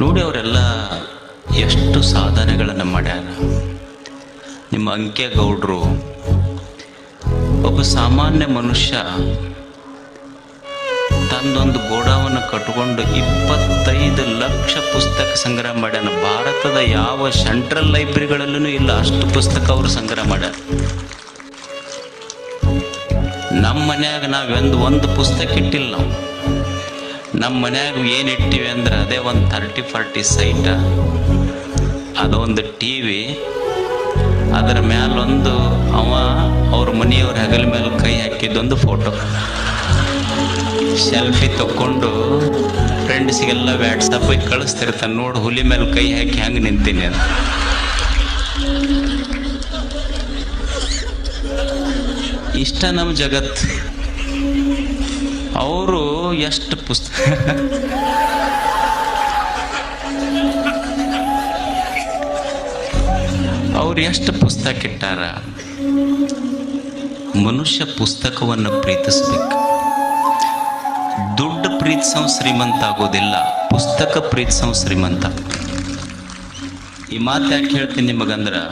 ನೋಡಿ ಅವರೆಲ್ಲ ಎಷ್ಟು ಸಾಧನೆಗಳನ್ನು ಮಾಡ್ಯಾರ. ನಿಮ್ಮ ಅಂಕೆಗೌಡರು ಒಬ್ಬ ಸಾಮಾನ್ಯ ಮನುಷ್ಯ ತಂದೊಂದು ಗೋಡಾವನ್ನು ಕಟ್ಕೊಂಡು ಇಪ್ಪತ್ತೈದು ಲಕ್ಷ ಪುಸ್ತಕ ಸಂಗ್ರಹ ಮಾಡ್ಯಾನ. ಭಾರತದ ಯಾವ ಸೆಂಟ್ರಲ್ ಲೈಬ್ರರಿಗಳಲ್ಲೂ ಇಲ್ಲ, ಅಷ್ಟು ಪುಸ್ತಕ ಅವರು ಸಂಗ್ರಹ ಮಾಡ್ಯಾರ. ನಮ್ಮ ಮನ್ಯಾಗ ನಾವೆಂದು ಒಂದು ಪುಸ್ತಕ ಇಟ್ಟಿಲ್ಲ ನಾವು. ನಮ್ಮ ಮನ್ಯಾಗ ಏನು ಇಟ್ಟಿವಿ ಅಂದ್ರೆ ಅದೇ ಒಂದು ಥರ್ಟಿ ಫಾರ್ಟಿ ಸೈಟ ಅದೊಂದು ಟಿ ವಿ ಅದರ ಮ್ಯಾಲೊಂದು ಅವ ಅವ್ರ ಮನೆಯವ್ರ ಹೆಗಲ ಮೇಲೆ ಕೈ ಹಾಕಿದ್ದೊಂದು ಫೋಟೋ ಸೆಲ್ಫಿ ತಕ್ಕೊಂಡು ಫ್ರೆಂಡ್ಸಿಗೆಲ್ಲ ವ್ಯಾಟ್ಸಪ್ಪಿಗೆ ಕಳಿಸ್ತಿರ್ತಾನೆ. ನೋಡು, ಹುಲಿ ಮೇಲೆ ಕೈ ಹಾಕಿ ಹೆಂಗೆ ನಿಂತೀನಿ ಅಂತ. ಇಷ್ಟ ನಮ್ಮ ಜಗತ್ತು ಅವರು ಎಷ್ಟು ಪುಸ್ತಕ ಅವ್ರು ಎಷ್ಟು ಪುಸ್ತಕ ಇಟ್ಟಾರ? ಮನುಷ್ಯ ಪುಸ್ತಕವನ್ನು ಪ್ರೀತಿಸ್ಬೇಕು. ದುಡ್ಡು ಪ್ರೀತಿಸೋ ಶ್ರೀಮಂತ ಆಗೋದಿಲ್ಲ, ಪುಸ್ತಕ ಪ್ರೀತಿಸೋ ಶ್ರೀಮಂತ. ಈ ಮಾತು ಯಾಕೆ ಹೇಳ್ತೀನಿ ನಿಮಗಂದ್ರೆ,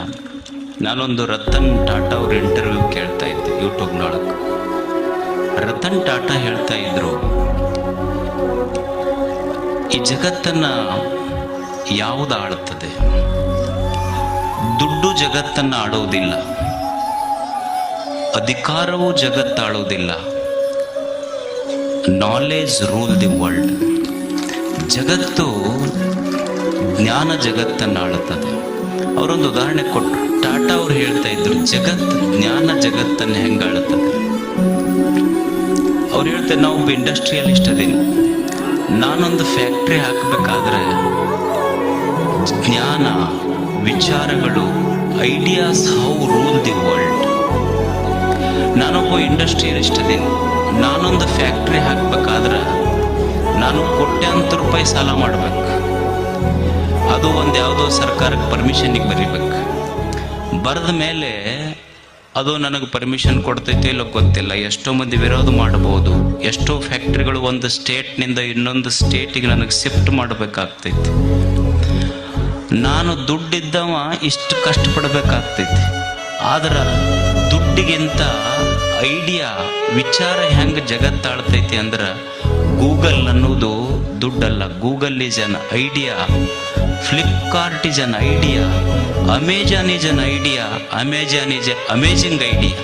ನಾನೊಂದು ರತನ್ ಟಾಟಾ ಅವ್ರ ಇಂಟರ್ವ್ಯೂ ಕೇಳ್ತಾ ಇದ್ದೆ ಯೂಟ್ಯೂಬ್ನೊಳಗೆ ರತನ್ ಟಾಟಾ ಹೇಳ್ತಾ ಇದ್ರು. ಈ ಜಗತ್ತನ್ನ ಯಾವುದು ಆಳುತ್ತದೆ ದುಡ್ಡು ಜಗತ್ತನ್ನ ಆಡೋದಿಲ್ಲ. ಅಧಿಕಾರವು ಜಗತ್ತಾಳೋದಿಲ್ಲ ನಾಲೆಜ್ ರೂಲ್ ದಿ ವರ್ಲ್ಡ್ ಜಗತ್ತು ಜ್ಞಾನ ಜಗತ್ತನ್ನು ಆಳುತ್ತದೆ ಅವರೊಂದು ಉದಾಹರಣೆ ಕೊಟ್ಟರು ಟಾಟಾ ಅವರು ಹೇಳ್ತಾ ಇದ್ರು ಜಗತ್ತು ಜ್ಞಾನ ಜಗತ್ತನ್ನು ಹೆಂಗೆ ಆಳುತ್ತದೆ ಅವ್ರು ಹೇಳ್ತಾರೆ, ನಾವು ಒಬ್ಬ ಇಂಡಸ್ಟ್ರಿಯಲಿಸ್ಟ್ ಅದೀನಿ ನಾನೊಂದು ಫ್ಯಾಕ್ಟ್ರಿ ಹಾಕಬೇಕಾದ್ರೆ ಜ್ಞಾನ, ವಿಚಾರಗಳು ideas how rule the world ನಾನೊಬ್ಬ ಇಂಡಸ್ಟ್ರಿಯಲಿಸ್ಟ್ ಅದೀನಿ. ನಾನೊಂದು ಫ್ಯಾಕ್ಟ್ರಿ ಹಾಕಬೇಕಾದ್ರೆ ನಾನು ಕೋಟ್ಯಾಂತರ ರೂಪಾಯಿ ಸಾಲ ಮಾಡಬೇಕು. ಅದು ಒಂದು ಯಾವುದೋ ಸರ್ಕಾರಕ್ಕೆ ಪರ್ಮಿಷನ್ಗೆ ಬರೀಬೇಕು. ಬರೆದ ಮೇಲೆ ಅದು ನನಗೆ ಪರ್ಮಿಷನ್ ಕೊಡ್ತೈತೆ ಇಲ್ಲೋ ಗೊತ್ತಿಲ್ಲ. ಎಷ್ಟೋ ಮಂದಿ ವಿರೋಧ ಮಾಡಬಹುದು. ಎಷ್ಟೋ ಫ್ಯಾಕ್ಟ್ರಿಗಳು ಒಂದು ಸ್ಟೇಟ್ನಿಂದ ಇನ್ನೊಂದು ಸ್ಟೇಟಿಗೆ ನನಗೆ ಶಿಫ್ಟ್ ಮಾಡಬೇಕಾಗ್ತೈತಿ. ನಾನು ದುಡ್ಡಿದ್ದವ ಇಷ್ಟು ಕಷ್ಟಪಡಬೇಕಾಗ್ತೈತಿ ಆದ್ರೆ ದುಡ್ಡಿಗಿಂತ ಐಡಿಯಾ ವಿಚಾರ ಹೆಂಗೆ ಜಗತ್ತಾಳ್ತೈತಿ ಅಂದ್ರೆ ಗೂಗಲ್ ಅನ್ನೋದು ದುಡ್ಡಲ್ಲ. Google is an idea Flipkart is an idea Amazon is an idea Amazon is a amazing idea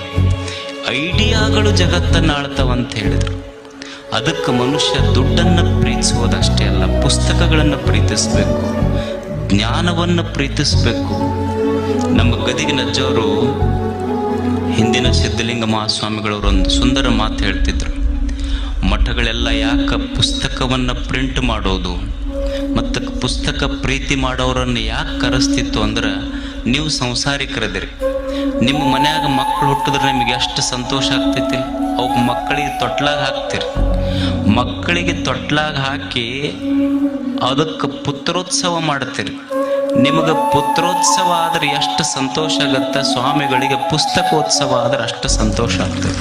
ಐಡಿಯಾಗಳು ಜಗತ್ತನ್ನು ಆಳ್ತಾವಂತ ಹೇಳಿದ್ರು. ಅದಕ್ಕೆ ಮನುಷ್ಯ ದುಡ್ಡನ್ನು ಪ್ರೀತಿಸುವುದಷ್ಟೇ ಅಲ್ಲ, ಪುಸ್ತಕಗಳನ್ನು ಪ್ರೀತಿಸಬೇಕು, ಜ್ಞಾನವನ್ನು ಪ್ರೀತಿಸಬೇಕು. ನಮ್ಮ ಗದಿಗಿನ ಅಜ್ಜವರು ಹಿಂದಿನ ಸಿದ್ಧಲಿಂಗ ಮಹಾಸ್ವಾಮಿಗಳವರು ಒಂದು ಸುಂದರ ಮಾತು ಹೇಳ್ತಿದ್ರು. ಮಠಗಳೆಲ್ಲ ಯಾಕೆ ಪುಸ್ತಕವನ್ನು ಪ್ರಿಂಟ್ ಮಾಡೋದು, ಮತ್ತು ಪುಸ್ತಕ ಪ್ರೀತಿ ಮಾಡೋರನ್ನು ಯಾಕೆ ಕರೆಸ್ತಿತ್ತು ಅಂದ್ರೆ ನೀವು ಸಂಸಾರಿಕರದಿರಿ. ನಿಮ್ಮ ಮನ್ಯಾಗ ಮಕ್ಕಳು ಹುಟ್ಟಿದ್ರೆ ನಿಮಗೆ ಎಷ್ಟು ಸಂತೋಷ ಆಗ್ತೈತಿ? ಅವಕ್ಕೆ ಮಕ್ಕಳಿಗೆ ತೊಟ್ಲಾಗ ಹಾಕ್ತಿರಿ. ಮಕ್ಕಳಿಗೆ ತೊಟ್ಲಾಗ ಹಾಕಿ ಅದಕ್ಕೆ ಪುತ್ರೋತ್ಸವ ಮಾಡ್ತೀರಿ. ನಿಮಗೆ ಪುತ್ರೋತ್ಸವ ಆದ್ರೆ ಎಷ್ಟು ಸಂತೋಷ ಆಗತ್ತೆ? ಸ್ವಾಮಿಗಳಿಗೆ ಪುಸ್ತಕೋತ್ಸವ ಆದ್ರೆ ಅಷ್ಟು ಸಂತೋಷ ಆಗ್ತದೆ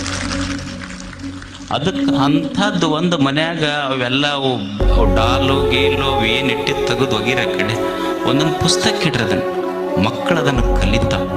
ಅದಕ್ಕೆ ಅಂಥದ್ದು ಒಂದು ಮನ್ಯಾಗ ಅವೆಲ್ಲ ಅವು ಅವು ಡಾಲು ಗೀಲು ಅವು ಏನು ಇಟ್ಟಿದ್ದು ತೆಗೆದು ಒಗಿರ ಕಡೆ. ಒಂದೊಂದು ಪುಸ್ತಕ ಇಡ್ರಿ ಮಕ್ಕಳು ಅದನ್ನು ಕಲಿತಾವ